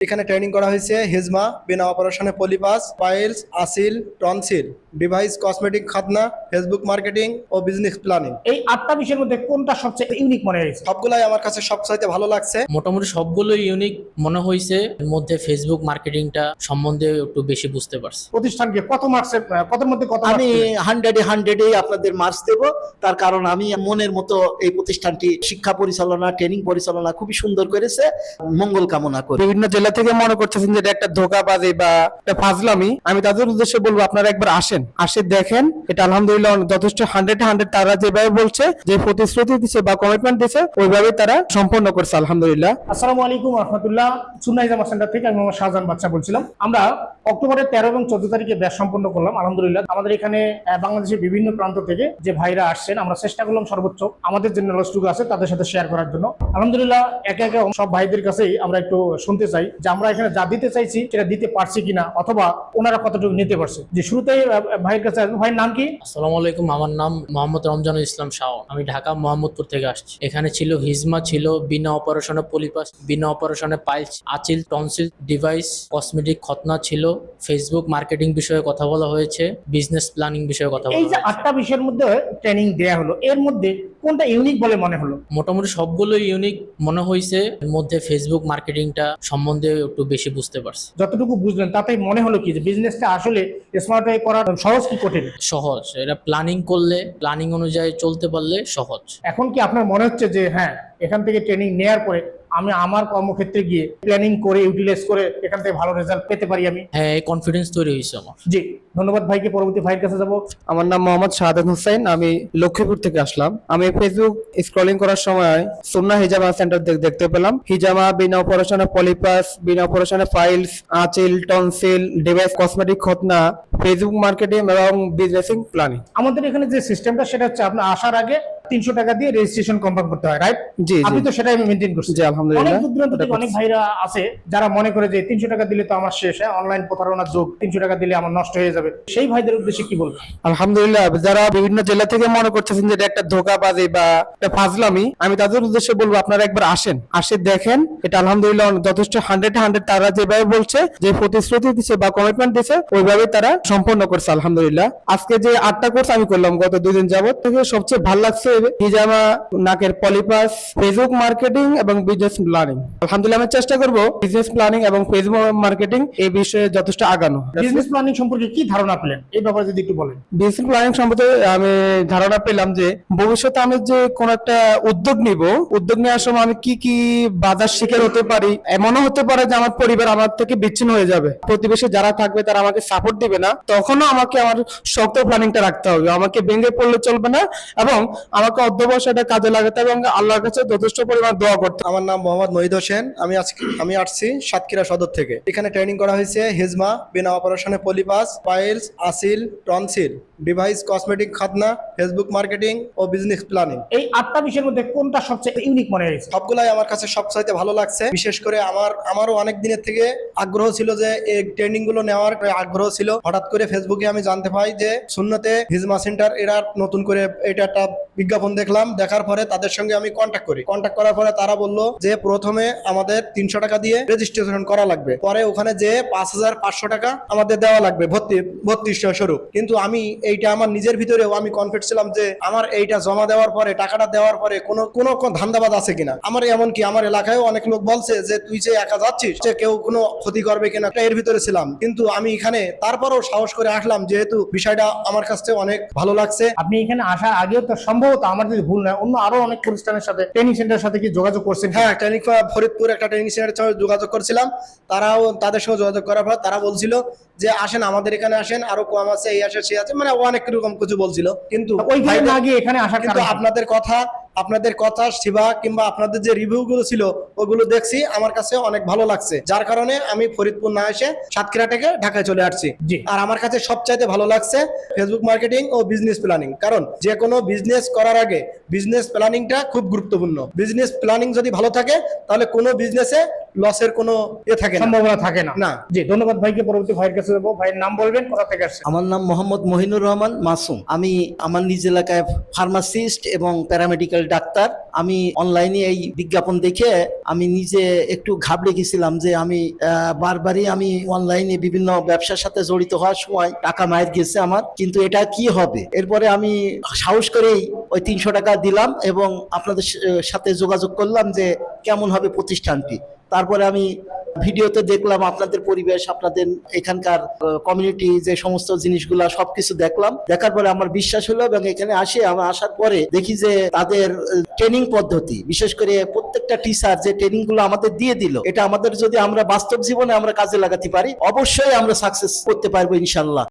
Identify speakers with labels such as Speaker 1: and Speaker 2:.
Speaker 1: এখানে ট্রেনিং করা হয়েছে হেজমা বিনা অপারেশনে পলিপাস পাইলস আসিল টনসিল ডিভাইস কসমেটিক খাতনা ফেসবুক মার্কেটিং ও বিজনেস প্ল্যানিং
Speaker 2: এই আটটা বিষয়ের মধ্যে কোনটা সবচেয়ে ইউনিক মনে হয়েছে?
Speaker 1: সবগুলাই আমার কাছে সবচাইতে ভালো লাগছে।
Speaker 3: মোটামুটি সবগুলো ইউনিক মনে হয়েছে। এর মধ্যে ফেসবুক মার্কেটিংটা সম্বন্ধে একটু বেশি বুঝতে পারছি।
Speaker 2: প্রতিষ্ঠানকে কত মার্কসের কতের মধ্যে কত
Speaker 4: আমি হান্ড্রেডে হান্ড্রেডে আপনাদের মার্কস দেব। তার কারণ আমি মনের মতো এই প্রতিষ্ঠানটি শিক্ষা পরিচালনা ট্রেনিং পরিচালনা খুবই সুন্দর করেছে। মঙ্গল কামনা করি।
Speaker 5: বিভিন্ন জেলা থেকে মনে করতেছেন যে এটা একটা ধোকাবাজি বা একটা ফাজলামি। আমি তাদের উদ্দেশ্যে বলব আপনারা একবার আসেন। আসে দেখেন, এটা আলহামদুলিল্লাহ যথেষ্ট হান্ড্রেড হান্ড্রেড তারা যেভাবে বলছে, যে প্রতিশ্রুতি দিচ্ছে বা কমিটমেন্ট দিচ্ছে ওইভাবে তারা সম্পন্ন করছে, আলহামদুলিল্লাহ।
Speaker 2: আসসালামু আলাইকুম রহমতুল্লাহ। সুন্নাই জামা সেন্টার থেকে আমি মোহাম্মদ শাহজাহান বাচ্চা বলছিলাম। আমরা অক্টোবরের তেরো এবং চোদ্দ তারিখে ব্যাচ সম্পন্ন করলাম, আলহামদুলিল্লাহ। আমাদের এখানে বাংলাদেশের বিভিন্ন প্রান্ত থেকে যে ভাইরা আসছেন, আমরা চেষ্টা করলাম সর্বোচ্চ আমাদের যে নলেজটুকু আছে, তাদের সাথে শেয়ার করার জন্য। আলহামদুলিল্লাহ, একে একে সব ভাইদের কাছেই আমরা একটু শুনতে চাই, যে আমরা এখানে যা দিতে চাইছি, সেটা দিতে পারছি কিনা, অথবা ওনারা কতটুকু নিতে পারছে। যে শুরুতেই ভাইয়ের কাছে আসব। ভাইয়ের নাম কি?
Speaker 3: আসসালামু আলাইকুম আমার নাম মোহাম্মদ রমজান ইসলাম শাহ আমি ঢাকা মোহাম্মদপুর থেকে আসছি। এখানে ছিল হিজমা ছিল বিনা অপারেশনে পলিপাস বিনা অপারেশনে পাইলস আচিল টনসিল ডিভাইস কসমেটিক খতনা ছিল ফেসবুক মার্কেটিং বিষয়ে কথা বলা হয়েছে বিজনেস প্ল্যানিং বিষয়ে কথা
Speaker 2: এই যে আটটা বিষয়ের মধ্যে ট্রেনিং দেয়া হলো এর মধ্যে কোনটা ইউনিক বলে মনে হলো?
Speaker 3: মোটামুটি সবগুলো ইউনিক মনে হয়েছে এর মধ্যে ফেসবুক মার্কেটিংটা সম্বন্ধে একটু বেশি বুঝতে পারছি।
Speaker 2: যতটুকু বুঝলেন তাতে মনে হলো কি যে বিজনেসটা আসলে স্মার্ট ওয়ে করা সহজ কি কঠিন?
Speaker 3: সহজ। এটা প্ল্যানিং করলে প্ল্যানিং অনুযায়ী চলতে পারলে সহজ।
Speaker 2: এখন কি আপনার মনে হচ্ছে যে হ্যাঁ এখান থেকে ট্রেনিং নেয়ার পরে আমি আমার কর্মক্ষেত্রে গিয়ে প্ল্যানিং করে ইউটিলাইজ করে এখান থেকে ভালো রেজাল্ট পেতে পারি আমি।
Speaker 3: হ্যাঁ এই কনফিডেন্স তৈরি হয়েছে আমার।
Speaker 2: জি ধন্যবাদ ভাইকে পরবর্তী ভাইয়ের কাছে যাব।
Speaker 5: আমার নাম মোহাম্মদ শাহাদাত হোসেন আমি লক্ষ্মীপুর থেকে আসলাম। আমি ফেসবুক স্ক্রলিং করার সময় সুন্না হিজামা সেন্টার দেখতে পেলাম। হিজামা বিনা অপারেশনে পলিপাস বিনা অপারেশনে ফাইলস আচিল টনসিল ডিভাইস কসমেটিক খতনা ফেসবুক মার্কেটিং এবং বিজনেসিং প্ল্যানিং
Speaker 2: আমাদের এখানে যে সিস্টেমটা সেটা হচ্ছে আপনার আসার আগে তিনশো টাকা দিয়ে রেজিস্ট্রেশন কনফার্ম করতে হয় রাইট
Speaker 5: জি
Speaker 2: আপনি তো সেটাই মেনটেন করছেন।
Speaker 5: জি আলহামদুলিল্লাহ।
Speaker 2: অনেক দূর থেকে অনেক ভাইরা আছে যারা মনে করে যে তিনশো টাকা দিলে তো আমার শেষ হ্যাঁ অনলাইন প্রতারণার যোগ তিনশো টাকা দিলে আমার নষ্ট হয়ে যাবে। সেই ভাইদের উদ্দেশ্যে কি বলব
Speaker 5: আলহামদুলিল্লাহ যারা বিভিন্ন জেলা থেকে মনে করতেছেন যে এটা একটা ধোকাবাজি বা একটা ফাজলামি আমি তাদের উদ্দেশ্যে বলব আপনারা একবার আসেন। আসে দেখেন এটা আলহামদুলিল্লাহ যথেষ্ট হান্ড্রেড হান্ড্রেড তারা যেভাবে বলছে যে প্রতিশ্রুতি দিচ্ছে বা কমিটমেন্ট দিচ্ছে ওইভাবে তারা সম্পন্ন করছে আলহামদুলিল্লাহ। আজকে যে আটটা কোর্স আমি করলাম গত দুই দিন যাবত থেকে সবচেয়ে ভালো লাগছে হিজামা নাকের পলিপাস ফেসবুক মার্কেটিং এবং বিজনেস প্ল্যানিং আলহামদুলিল্লাহ আমি চেষ্টা করব বিজনেস প্ল্যানিং এবং ফেসবুক মার্কেটিং এই বিষয়ে যথেষ্ট আগানো।
Speaker 2: বিজনেস প্ল্যানিং সম্পর্কে কি ধারণা পেলেন? এই ব্যাপারে যদি একটু বলেন।
Speaker 5: বিজনেস প্ল্যানিং সম্পর্কে আমি ধারণা পেলাম যে ভবিষ্যতে আমি যে কোন একটা উদ্যোগ নিব উদ্যোগ নেওয়ার সময় আমি কি কি বাধার শিকার হতে পারি এমনও হতে পারে যে আমার পরিবার আমার থেকে বিচ্ছিন্ন হয়ে যাবে। প্রতিবেশী যারা থাকবে তারা আমাকে সাপোর্ট দিবে না তখনও আমাকে আমার শক্ত প্ল্যানিংটা রাখতে হবে। আমাকে ভেঙে পড়লে চলবে না এবং আমাকে অধ্যবসায়টা কাজে লাগাতে এবং আল্লাহর কাছে যথেষ্ট পরিমাণ দোয়া করতে
Speaker 1: আমার নাম মোহাম্মদ মহিদ হোসেন। আমি আজকে আমি আসছি সাতক্ষীরা সদর থেকে। এখানে ট্রেনিং করা হয়েছে হেজমা বিনা অপারেশনে পলিপাস পাইলস আসিল টনসিল ডিভাইস কসমেটিক খাতনা ফেসবুক মার্কেটিং ও বিজনেস প্ল্যানিং
Speaker 2: এই আটটা বিষয়ের মধ্যে কোনটা সবচেয়ে ইউনিক মনে হয়েছে?
Speaker 1: সবগুলাই আমার কাছে সবচাইতে ভালো লাগছে। বিশেষ করে আমার আমারও অনেক দিনের থেকে আগ্রহ ছিল যে এই ট্রেনিংগুলো নেওয়ার আগ্রহ ছিল। হঠাৎ করে ফেসবুকে আমি জানতে পাই যে শূন্যতে হিজমা সেন্টার এরা নতুন করে এটা একটা বিজ্ঞাপন দেখলাম। দেখার পরে তাদের সঙ্গে আমি কন্ট্যাক্ট করি। কন্ট্যাক্ট করার পরে তারা বলল যে প্রথমে আমাদের তিনশো টাকা দিয়ে রেজিস্ট্রেশন করা লাগবে। পরে ওখানে যে পাঁচ হাজার পাঁচশো টাকা আমাদের দেওয়া লাগবে ভর্তি ভর্তি স্বরূপ কিন্তু আমি এইটা আমার নিজের ভিতরেও আমি কনফিডেন্স ছিলাম যে আমার এইটা জমা দেওয়ার পরে টাকাটা দেওয়ার পরে কোনো কোনো ধান্দাবাদ আছে কিনা। আমার এমন কি আমার এলাকায় অনেক লোক বলছে যে তুই যে একা যাচ্ছিস যে কেউ কোনো ক্ষতি করবে কিনা? এর ভিতরে ছিলাম। কিন্তু আমি এখানে তারপরও সাহস করে আসলাম যেহেতু বিষয়টা আমার কাছে অনেক ভালো লাগছে।
Speaker 2: আপনি এখানে আসার আগেও তো সম্ভবত আমার যদি ভুল নয় অন্য আরও অনেক প্রতিষ্ঠানের সাথে ট্রেনিং সেন্টারের সাথে কি যোগাযোগ করছেন
Speaker 1: হ্যাঁ ট্রেনিং ফরিদপুর একটা ট্রেনিং সেন্টারের সঙ্গে যোগাযোগ করছিলাম। তারাও তাদের সঙ্গে যোগাযোগ করার পর তারা বলছিল যে আসেন আমাদের এখানে আসেন আরও কম আছে এই আসে সে আছে। মানে অনেক রকম কিছু বলছিল কিন্তু
Speaker 2: ওইখানে না গিয়ে এখানে আসার
Speaker 1: কিন্তু আপনাদের কথা আপনাদের কথা সেবা কিংবা আপনাদের যে রিভিউ গুলো ছিল ওগুলো দেখছি আমার কাছে অনেক ভালো লাগছে। যার কারণে আমি ফরিদপুর না এসে সাতক্ষীরা থেকে ঢাকায় চলে আসছি। আর আমার কাছে সবচাইতে ভালো লাগছে ফেসবুক মার্কেটিং ও বিজনেস প্ল্যানিং কারণ যে কোনো বিজনেস করার আগে বিজনেস প্ল্যানিংটা খুব গুরুত্বপূর্ণ। বিজনেস প্ল্যানিং যদি ভালো থাকে তাহলে কোনো বিজনেসে লসের কোনো এ থাকে না।
Speaker 2: সম্ভাবনা থাকে না।
Speaker 1: না।
Speaker 2: জি ধন্যবাদ ভাইকে পরবর্তী ভাইয়ের কাছে যাব। ভাইয়ের নাম বলবেন কোথা থেকে আসছে
Speaker 4: আমার নাম মোহাম্মদ মহিনুর রহমান মাসুম। আমি আমার নিজ এলাকায় ফার্মাসিস্ট এবং প্যারামেডিক্যাল ডাক্তার। আমি অনলাইনে এই বিজ্ঞাপন দেখে আমি নিজে একটু ঘাবড়ে গেছিলাম যে আমি আহ, বারবারই আমি অনলাইনে বিভিন্ন ব্যবসার সাথে জড়িত হওয়ার সময় টাকা মায়ের গেছে আমার। কিন্তু এটা কি হবে? এরপরে আমি সাহস করেই ওই তিনশো টাকা দিলাম এবং আপনাদের সাথে যোগাযোগ করলাম যে কেমন হবে প্রতিষ্ঠানটি। তারপরে আমি ভিডিওতে দেখলাম আপনাদের পরিবেশ, আপনাদের এখানকার কমিউনিটি যে সমস্ত জিনিসগুলা সবকিছু দেখলাম। দেখার পরে আমার বিশ্বাস হলো এবং এখানে আসে আমি আসার পরে দেখি যে তাদের ট্রেনিং পদ্ধতি, বিশেষ করে প্রত্যেকটা টিচার যে ট্রেনিংগুলো আমাদের দিয়ে দিল, এটা আমাদের যদি আমরা বাস্তব জীবনে আমরা কাজে লাগাতে পারি, অবশ্যই আমরা সাকসেস করতে পারব ইনশাল্লাহ